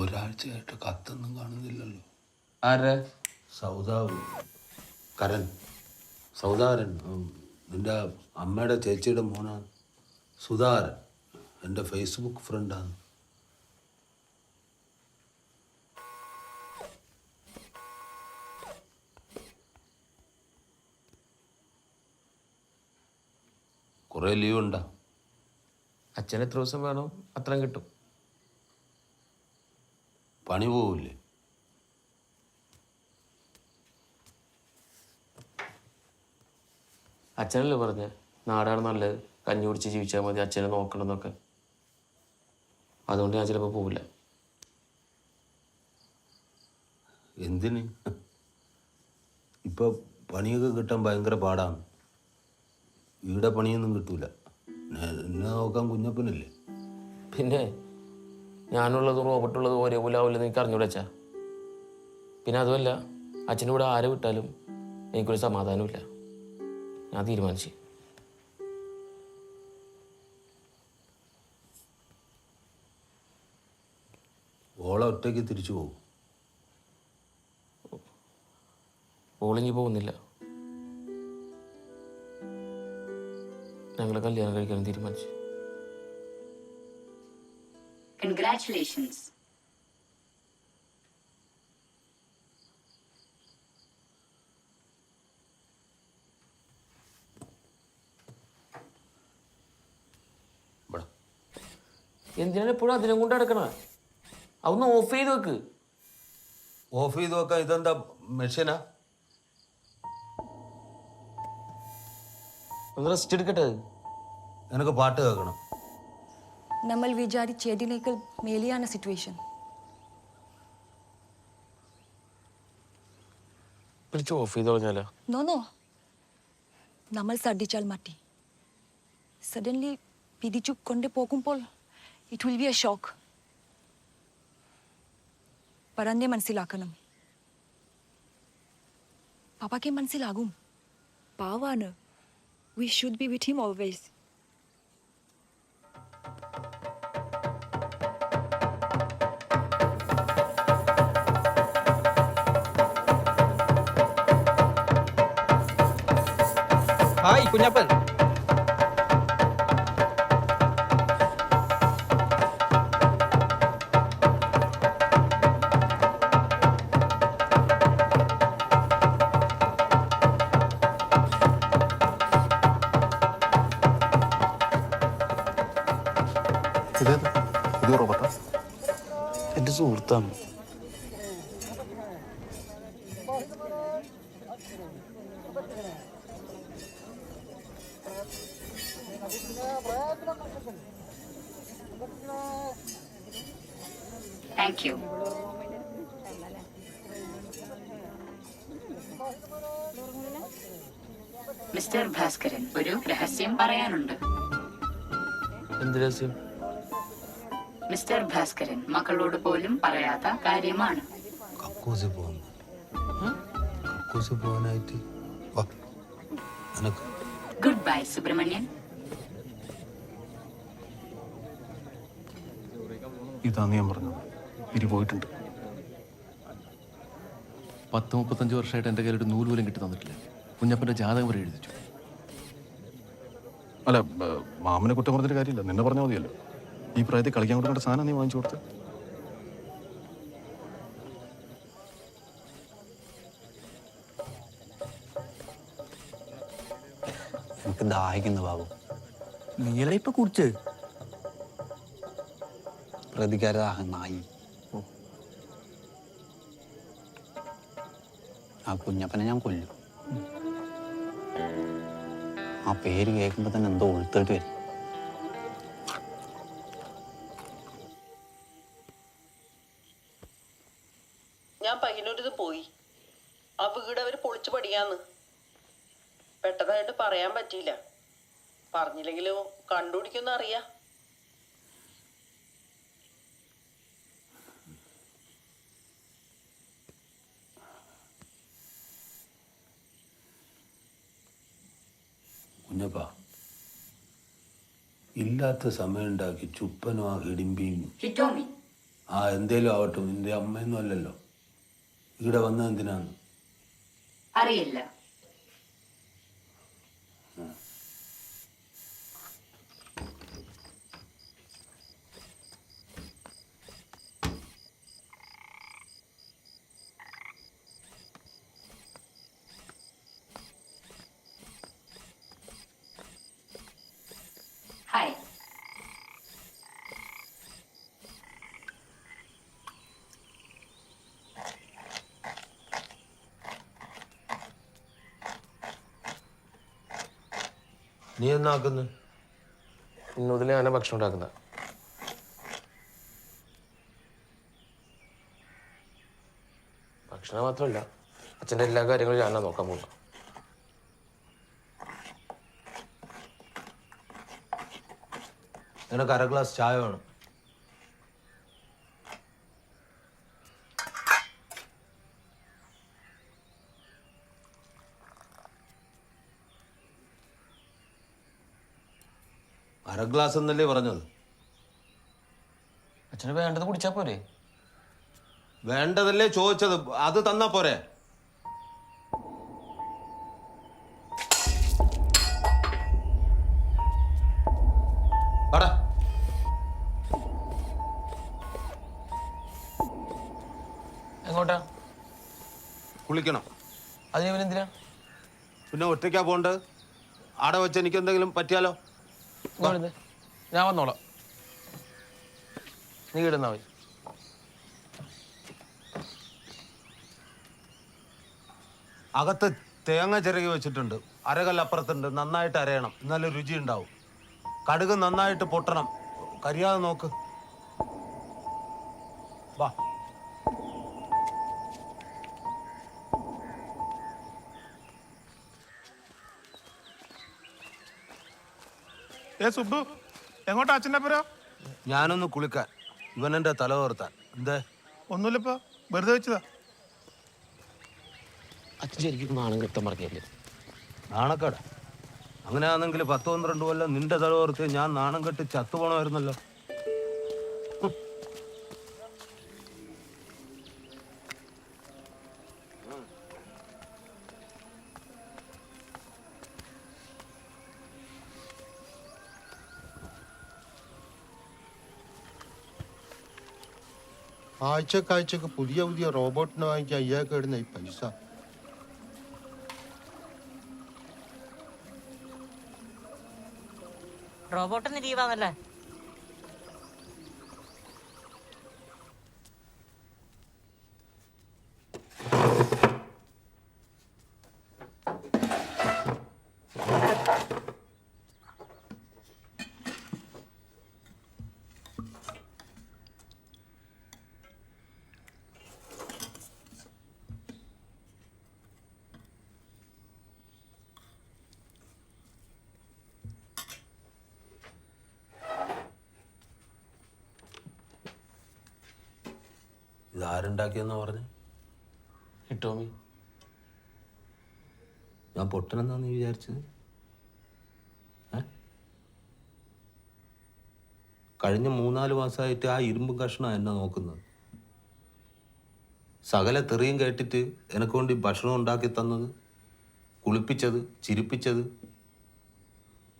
ഒരാഴ്ചയായിട്ട് കത്തൊന്നും കാണുന്നില്ലല്ലോ. ആരെ? സൗദാവ്. കരൻ. സൗദാരൻ. ഉം, നിന്റെ അമ്മയുടെ ചേച്ചിയുടെ മോനാണ്. സുധാകരൻ എന്റെ ഫേസ്ബുക്ക് ഫ്രണ്ടാണ് കുറേ ലീവ് ഉണ്ടാ? അച്ഛൻ എത്ര ദിവസം വേണോ? അത്രയും കിട്ടും. പണി പോവില്ലേ? അച്ഛനല്ലേ പറഞ്ഞ നാടാണ് നല്ലത്. കഞ്ഞി കുടിച്ച് ജീവിച്ചാൽ മതി അച്ഛനെ നോക്കണമെന്നൊക്കെ അതുകൊണ്ട് ഞാൻ ചിലപ്പോൾ പോവില്ല. എന്തിന്? ഇപ്പൊ പണിയൊക്കെ കിട്ടാൻ ഭയങ്കര പാടാണ്. ഇവിടെ പണിയൊന്നും കിട്ടൂല. എന്നെ നോക്കാൻ കുഞ്ഞപ്പനല്ലേ? പിന്നെ ഞാനുള്ളതും റോബർട്ടുള്ളതും ഒരേപോലെ ആവില്ലെന്ന് എനിക്ക് അറിഞ്ഞൂടെ അച്ഛാ. പിന്നെ അതുമല്ല അച്ഛനിവിടെ ആരെ വിട്ടാലും എനിക്കൊരു സമാധാനമില്ല ഞാൻ തീരുമാനിച്ചു. ഓളെ ഒറ്റയ്ക്ക് തിരിച്ചു പോകും. ഓളിഞ്ഞു പോകുന്നില്ല. ഞങ്ങളെ കല്യാണം കഴിക്കാൻ തീരുമാനിച്ചു. Congratulations. എന്തിനാണ് എപ്പോഴും അതിനെ കൊണ്ട് നടക്കണ? അതൊന്ന് ഓഫ് ചെയ്ത് വെക്ക്. ഓഫ് ചെയ്ത് വെക്കാൻ ഇതെന്താ മെഷീനാ ഒന്ന് റെസ്റ്റ് എടുക്കട്ടെ നിനക്ക് പാട്ട് കേൾക്കണം. നമ്മൾ വിചാരിച്ചതിനേക്കാൾ മേലെയാണ് സിറ്റുവേഷൻ വിളിച്ച് ഓഫ് ചെയ്ത് കളഞ്ഞാലോ നമ്മൾ ശ്രദ്ധിച്ചാൽ മതി. സഡൻലി പിരിച്ചു കൊണ്ട് പോകുമ്പോൾ it will be a shock പറഞ്ഞേ മനസ്സിലാക്കണം. പാപ്പാക്ക് മനസ്സിലാകും. പാവാണ്. We should be with him always hi Kunjappan ഇതേതാ ഇത് റോബർട്ടാ? എന്റെ സുഹൃത്താണ്. Thank യു മിസ്റ്റർ ഭാസ്കരൻ ഒരു രഹസ്യം പറയാനുണ്ട്. എന്ത് രഹസ്യം? മിസ്റ്റർ ഭാസ്കരൻ മക്കളോട് പോലും പറയാത്ത കാര്യമാണ്. കക്കൂസ് പോകുന്നു. കക്കൂസ് പോകാനായിട്ട് വാ. എനക്ക് ഗുഡ് ബൈ സുബ്രഹ്മണ്യൻ. ഇതാ ഞാൻ പറഞ്ഞത്. ഇരി പോയിട്ടുണ്ട്. പത്ത് മുപ്പത്തഞ്ച് വർഷമായിട്ട് എന്റെ കയ്യിൽ ഒരു നൂൽ പോലും കിട്ടി തന്നിട്ടില്ല. കുഞ്ഞപ്പന്റെ ജാതകം വരെ എഴുതിച്ചു. അല്ല മാമനെ കുറ്റം പറഞ്ഞിട്ട് കാര്യമില്ല. നിന്നെ പറഞ്ഞാൽ മതിയല്ലോ. ഈ പ്രായത്തിൽ കളിക്കാൻ കൊടുക്കേണ്ട സാധനം നീ വാങ്ങിച്ചു കൊടുത്ത്. എനിക്ക് ദാഹിക്കുന്നു ബാബു. നീല ഇപ്പൊ കുടിച്ച്. പ്രതികാര ദാഹം നായി. ആ കുഞ്ഞപ്പനെ ഞാൻ കൊല്ലും. ആ പേര് കേൾക്കുമ്പോ തന്നെ എന്തോ ഉൾത്തേട്ട് വരും. ഞാൻ പയ്യനൊരിത് പോയി. ആ വീട് അവർ പൊളിച്ചു പടിയാന്ന് പെട്ടതായിട്ട് പറയാൻ പറ്റിയില്ല. പറഞ്ഞില്ലെങ്കിലും കണ്ടുപിടിക്കുന്ന അറിയാ. കുഞ്ഞപ്പ ഇല്ലാത്ത സമയം ഉണ്ടാക്കി ചുപ്പനും ആ ഹിഡിമ്പിയും ആ എന്തേലും ആവട്ടെ നിന്റെ അമ്മയൊന്നും അല്ലല്ലോ. ഇവിടെ വന്നത് എന്തിനാണ് അറിയില്ല. നീ എന്നാക്കുന്നു ഇന്ന് മുതൽ ഞാനാണ് ഭക്ഷണം ഉണ്ടാക്കുന്നത് ഭക്ഷണം മാത്രമല്ല അച്ഛന്റെ എല്ലാ കാര്യങ്ങളും ഞാനാ നോക്കാൻ പോകുന്നത് നിനക്ക് അര ഗ്ലാസ് ചായ വേണം. അര ഗ്ലാസ് എന്നല്ലേ പറഞ്ഞത്? അച്ഛന് വേണ്ടത് കുടിച്ചാ പോരെ? വേണ്ടതല്ലേ ചോദിച്ചത്? അത് തന്നാ പോരെ. എങ്ങോട്ടാ? കുളിക്കണം. അതിനെന്തിനാ പിന്നെ ഒറ്റയ്ക്കാ പോണ്ടത് ആടെ വെച്ച് എനിക്ക് എന്തെങ്കിലും പറ്റിയാലോ? ഞാൻ വന്നോളാം. നീ കിടന്നാ മതി. അകത്ത് തേങ്ങ ചിരകി വെച്ചിട്ടുണ്ട്. അരകല്ലപ്പുറത്തുണ്ട്. നന്നായിട്ട് അരയണം. നല്ല രുചി ഉണ്ടാവും കടുക് നന്നായിട്ട് പൊട്ടണം. കരിയാതെ നോക്ക്. വാ. ഏ സുബു എങ്ങോട്ടാ അച്ഛന്റെ പുര? ഞാനൊന്ന് കുളിക്കാൻ. ഇവൻ എന്റെ തല ഓർത്താൻ. എന്താ? ഒന്നുമില്ലപ്പോ വെറുതെ വെച്ചതാ. അച്ഛൻ ശരിക്കും നാണം കൃത്യം പറഞ്ഞില്ലേ നാണക്കേട. അങ്ങനെയാണെങ്കിൽ പത്ത് പന്ത്രണ്ട് കൊല്ലം നിന്റെ തല ഓർത്ത് ഞാൻ നാണം കെട്ട് ചത്തുപോണമായിരുന്നല്ലോ. ആഴ്ചക്കാഴ്ചക്ക് പുതിയ പുതിയ റോബോട്ടിനെ വാങ്ങിക്കാൻ അയ്യാക്ക് ഇടുന്ന ഈ പൈസ. റോബോട്ടിന് ലീവാണല്ലേ ഇത് ആരുണ്ടാക്കിയെന്നാ പറഞ്ഞു? ഇട്ടോമി ഞാൻ പൊട്ടനെന്നാ നീ വിചാരിച്ചത്? കഴിഞ്ഞ മൂന്നാൽ മാസമായിട്ട് ആ ഇരുമ്പും കഷ്ണം എന്നെ നോക്കുന്നത്. സകല തെറിയും കേട്ടിട്ട് എനക്ക് വേണ്ടി ഭക്ഷണം ഉണ്ടാക്കി തന്നത് കുളിപ്പിച്ചത് ചിരിപ്പിച്ചത്.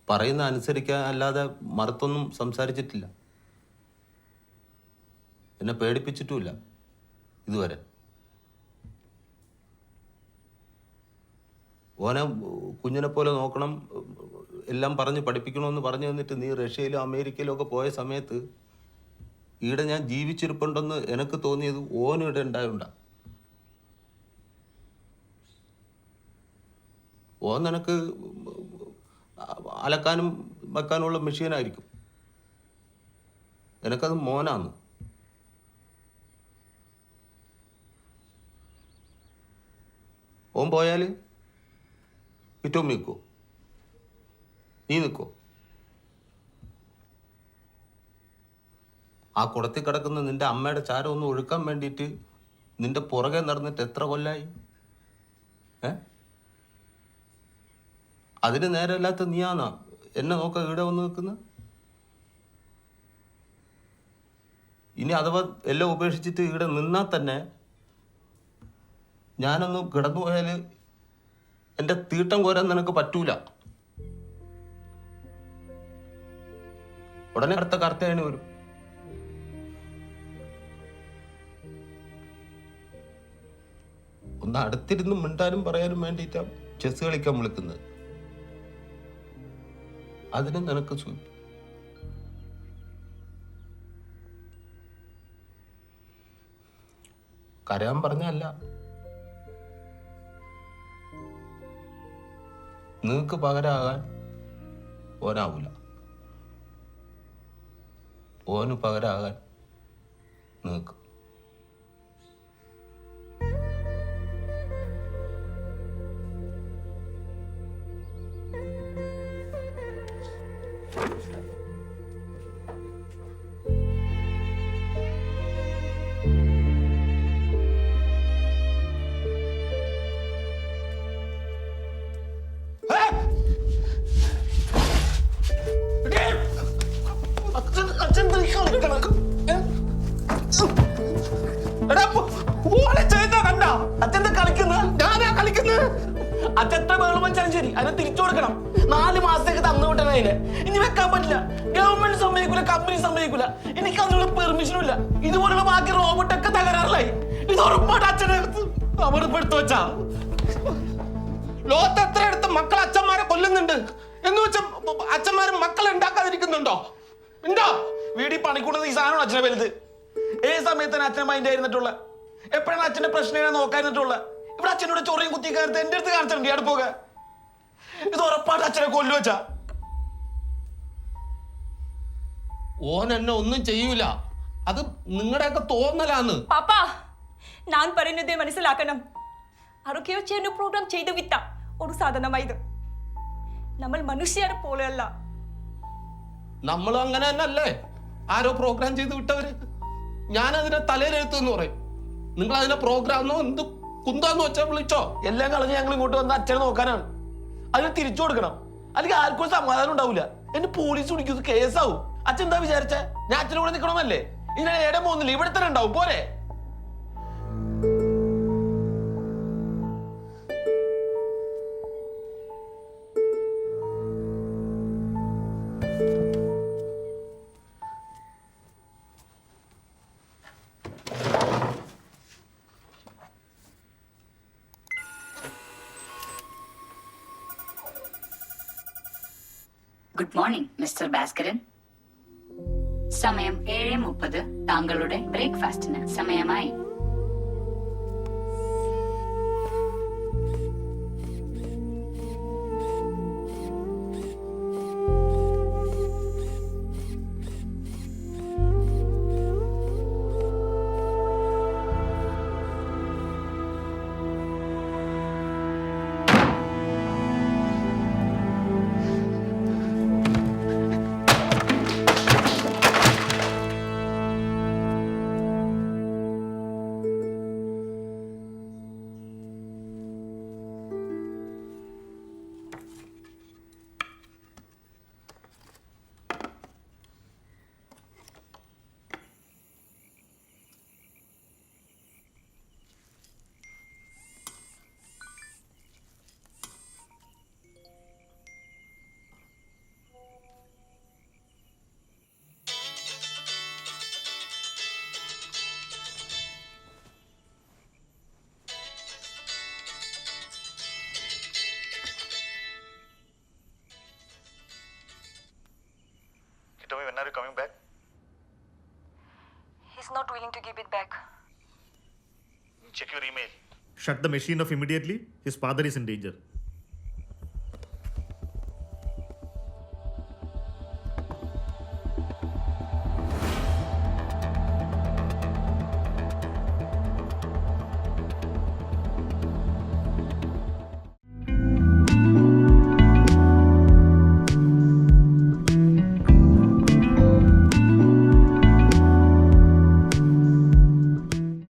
പറയുന്ന അനുസരിക്കാൻ അല്ലാതെ മറുത്തൊന്നും സംസാരിച്ചിട്ടില്ല. എന്നെ പേടിപ്പിച്ചിട്ടുമില്ല. ഇതുവരെ. ഓനെ കുഞ്ഞിനെ പോലെ നോക്കണം എല്ലാം പറഞ്ഞ് പഠിപ്പിക്കണമെന്ന് പറഞ്ഞു തന്നിട്ട് നീ റഷ്യയിലും അമേരിക്കയിലും ഒക്കെ പോയ സമയത്ത് ഈടെ ഞാൻ ജീവിച്ചിരിപ്പുണ്ടെന്ന് എനിക്ക് തോന്നിയത് ഓനും ഇവിടെ ഉണ്ടായുണ്ട. ഓൻ നിനക്ക് അലക്കാനും വെക്കാനുമുള്ള മെഷീനായിരിക്കും. എനിക്കത് മോനാന്ന്. ഓൻ പോയാൽ വിറ്റോം നിൽക്കോ നീ നിൽക്കോ ആ കുടത്തിൽ കിടക്കുന്ന നിന്റെ അമ്മയുടെ ചാരം ഒന്ന് ഒഴുക്കാൻ വേണ്ടിയിട്ട് നിന്റെ പുറകെ നടന്നിട്ട് എത്ര കൊല്ലായി? ഏ? അതിന് നേരമില്ലാത്ത നീയാന്നാ എന്നെ നോക്ക ഇവിടെ വന്ന് നിൽക്കുന്നത് ഇനി അഥവാ എല്ലാം ഉപേക്ഷിച്ചിട്ട് ഇവിടെ നിന്നാൽ തന്നെ ഞാനൊന്ന് കിടന്നു പോയാൽ എന്റെ തീട്ടം കോരാൻ നിനക്ക് പറ്റൂല. ഉടനെ അടുത്ത കർത്തയാണ് വരും. ഒന്ന് അടുത്തിരുന്ന് മിണ്ടാനും പറയാനും വേണ്ടിയിട്ടാണ് ചെസ് കളിക്കാൻ വിളിക്കുന്നത്. അതിന് നിനക്ക് സു കരയാൻ പറഞ്ഞല്ല നിങ്ങക്ക് പകരാകാൻ ഓനാവൂല. ഓന് പകരാകാൻ നിങ്ങക്ക് അതിനെ ഇനി വെക്കാൻ പറ്റില്ല. ഗവൺമെന്റ് സമ്മതിക്കൂല കമ്പനി സമ്മതിക്കൂല. എനിക്ക് അതിനുള്ള പെർമിഷനും ഇല്ല. ഇതുപോലുള്ള ബാക്കി റോബോട്ടൊക്കെ തകരാറിലായി. ഇത് ഉറപ്പായിട്ട് അച്ഛനെ അമർപ്പെടുത്തു വെച്ചാ. ലോകത്ത് എത്ര എടുത്ത് മക്കൾ അച്ഛന്മാരെ കൊല്ലുന്നുണ്ട്? എന്ന് വെച്ചാൽ അച്ഛന്മാരും മക്കളെ ഉണ്ടാക്കാതിരിക്കുന്നുണ്ടോ? ഉണ്ടോ? വീടിൽ പണിക്കൂടുന്നത് ഈ സാധനമാണ് അച്ഛനെ വലുത്. ഏത് സമയത്താണ് അച്ഛനെ മൈൻഡ് ആയിരുന്നിട്ടുള്ള? എപ്പോഴാണ് അച്ഛന്റെ പ്രശ്നം നോക്കാതിരുന്നിട്ടുള്ള ഇവിടെ അച്ഛനോട് ചൊറിയും കുത്തി കാലത്ത് എന്റെ അടുത്ത് കാണിച്ചിട്ടുണ്ട്. ഇയാൾ പോക ഇത് ഉറപ്പായിട്ട് അച്ഛനെ കൊല്ലു ഓൻ എന്നെ ഒന്നും ചെയ്യൂല. അത് നിങ്ങളുടെയൊക്കെ തോന്നലാന്ന്. പാപ്പ ഞാൻ പറയുന്നത് മനസ്സിലാക്കണം. ആരൊക്കെയോ ചെയ്യുന്ന പ്രോഗ്രാം ചെയ്തു വിത്ത ഒരു സാധനമായത്. നമ്മൾ മനുഷ്യരെ പോലെയല്ല. നമ്മൾ അങ്ങനെ തന്നെ അല്ലേ ആരോ പ്രോഗ്രാം ചെയ്ത് വിട്ടവര്. ഞാൻ അതിനെ തലയിലെഴുത്തു എന്ന് പറയും. നിങ്ങൾ അതിനെ പ്രോഗ്രാം എന്നോ എന്ത് കുന്താന്ന് വെച്ചാൽ വിളിച്ചോ? എല്ലാം കളഞ്ഞ് ഞങ്ങൾ ഇങ്ങോട്ട് വന്ന് അച്ഛനെ നോക്കാനാണ്. അതിനെ തിരിച്ചു കൊടുക്കണം. അല്ലെങ്കിൽ ആർക്കും സമാധാനം ഉണ്ടാവില്ല എന്നെ പോലീസ് പിടിക്കും കേസാവും. അച്ഛൻ എന്താ വിചാരിച്ച? ഞാൻ അച്ഛനും കൂടെ നിൽക്കണമെന്നല്ലേ ഇങ്ങനെ ഇടം പോകുന്നില്ല ഇവിടെ തന്നെ ഉണ്ടാവും പോരെ? ഗുഡ് മോർണിംഗ് മിസ്റ്റർ ഭാസ്കരൻ സമയം ഏഴ് മുപ്പത് താങ്കളുടെ ബ്രേക്ക്ഫാസ്റ്റിന് സമയമായി. He's not willing to give it back. Shut the machine off immediately. His father is in danger.